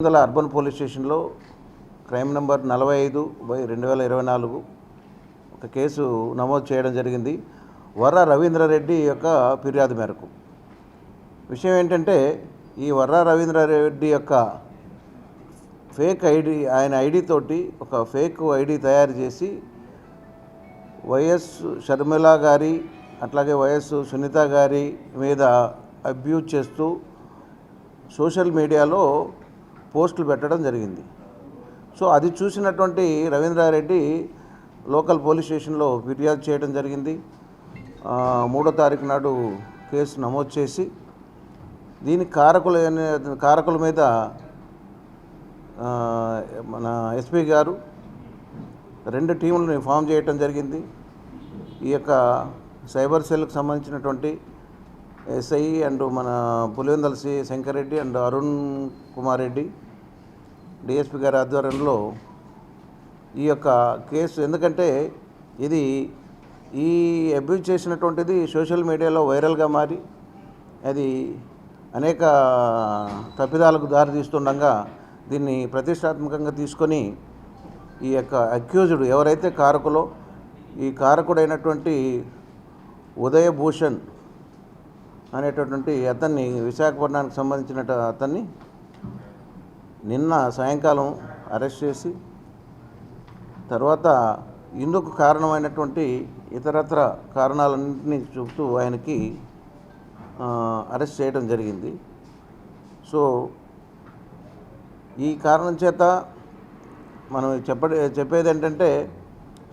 వందల urban police స్టేషన్లో crime number నలభై ఐదు బై రెండు వేల ఇరవై నాలుగు ఒక కేసు నమోదు చేయడం జరిగింది. వర్ర రవీంద్రారెడ్డి యొక్క ఫిర్యాదు మేరకు. విషయం ఏంటంటే ఈ వర్ర రవీంద్రారెడ్డి యొక్క ఫేక్ ఐడి ఆయన ఐడి తోటి ఒక ఫేక్ ఐడి తయారు చేసి వైఎస్ షర్మిల గారి అట్లాగే వైఎస్ సునీత గారి మీద అబ్యూజ్ చేస్తూ సోషల్ మీడియాలో పోస్టులు పెట్టడం జరిగింది. సో అది చూసినటువంటి రవీంద్రారెడ్డి లోకల్ పోలీస్ స్టేషన్లో ఫిర్యాదు చేయడం జరిగింది. మూడో తారీఖు నాడు కేసు నమోదు చేసి దీని కారకులు కారకుల మీద మన ఎస్పీ గారు రెండు టీములను ఫామ్ చేయటం జరిగింది. ఈ యొక్క సైబర్ సెల్కి సంబంధించినటువంటి ఎస్ఐ అండ్ మన Pulivendula C Shankar Reddy and Arun Kumar Reddy DSP గారి ఆధ్వర్యంలో ఈ యొక్క కేసు. ఎందుకంటే ఇది ఈ అబ్యూజ్ చేసినటువంటిది సోషల్ మీడియాలో వైరల్గా మారి అది అనేక తప్పిదాలకు దారితీస్తుండగా దీన్ని ప్రతిష్టాత్మకంగా తీసుకొని ఈ యొక్క అక్యూజ్డ్ ఎవరైతే కారకులో ఈ కారకుడైనటువంటి ఉదయభూషణ్ అనేటటువంటి అతన్ని విశాఖపట్నానికి సంబంధించిన అతన్ని నిన్న సాయంకాలం అరెస్ట్ చేసి తర్వాత ఇందుకు కారణమైనటువంటి ఇతరత్ర కారణాలన్నింటినీ చూపుతూ ఆయనకి అరెస్ట్ చేయడం జరిగింది. సో ఈ కారణం చేత మనం చెప్ప చెప్పేది ఏంటంటే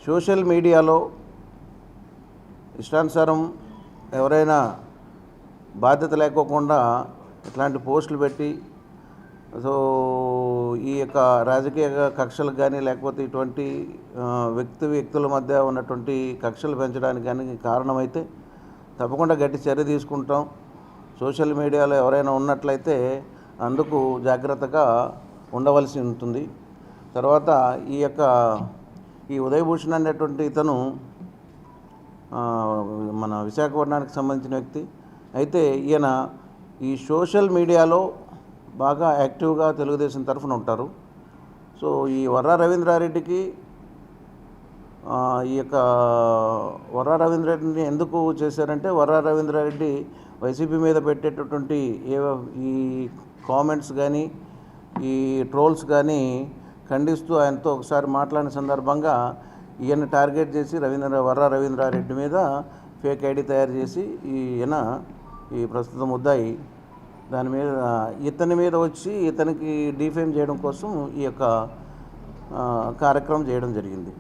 సోషల్ మీడియాలో ఇష్టానుసారం ఎవరైనా బాధ్యత లేకోకుండా ఇట్లాంటి పోస్టులు పెట్టి సో ఈ యొక్క రాజకీయ కక్షలకు కానీ లేకపోతే ఇటువంటి వ్యక్తి వ్యక్తుల మధ్య ఉన్నటువంటి కక్షలు పెంచడానికి కానీ కారణమైతే తప్పకుండా గట్టి చర్య తీసుకుంటాం. సోషల్ మీడియాలో ఎవరైనా ఉన్నట్లయితే అందుకు జాగ్రత్తగా ఉండవలసి ఉంటుంది. తర్వాత ఈ యొక్క ఈ ఉదయభూషణ్ అనేటువంటి ఇతను మన విశాఖపట్నానికి సంబంధించిన వ్యక్తి. అయితే ఈయన ఈ సోషల్ మీడియాలో బాగా యాక్టివ్గా తెలుగుదేశం తరఫున ఉంటారు. సో ఈ వర్రా రవీంద్రారెడ్డికి ఈ యొక్క వర్రా రవీంద్రారెడ్డిని ఎందుకు చేశారంటే వర్రా రవీంద్రారెడ్డి వైసీపీ మీద పెట్టేటటువంటి ఏ ఈ కామెంట్స్ కానీ ఈ ట్రోల్స్ కానీ ఖండిస్తూ ఆయనతో ఒకసారి మాట్లాడిన సందర్భంగా ఈయన టార్గెట్ చేసి రవీంద్ర వర్ర రవీంద్రారెడ్డి మీద ఫేక్ ఐడి తయారు చేసి ఈయన ఈ ప్రస్తుత ముద్దాయి దాని మీద ఇతని మీద వచ్చి ఇతనికి డిఫేమ్ చేయడం కోసం ఈ యొక్క కార్యక్రమం చేయడం జరిగింది.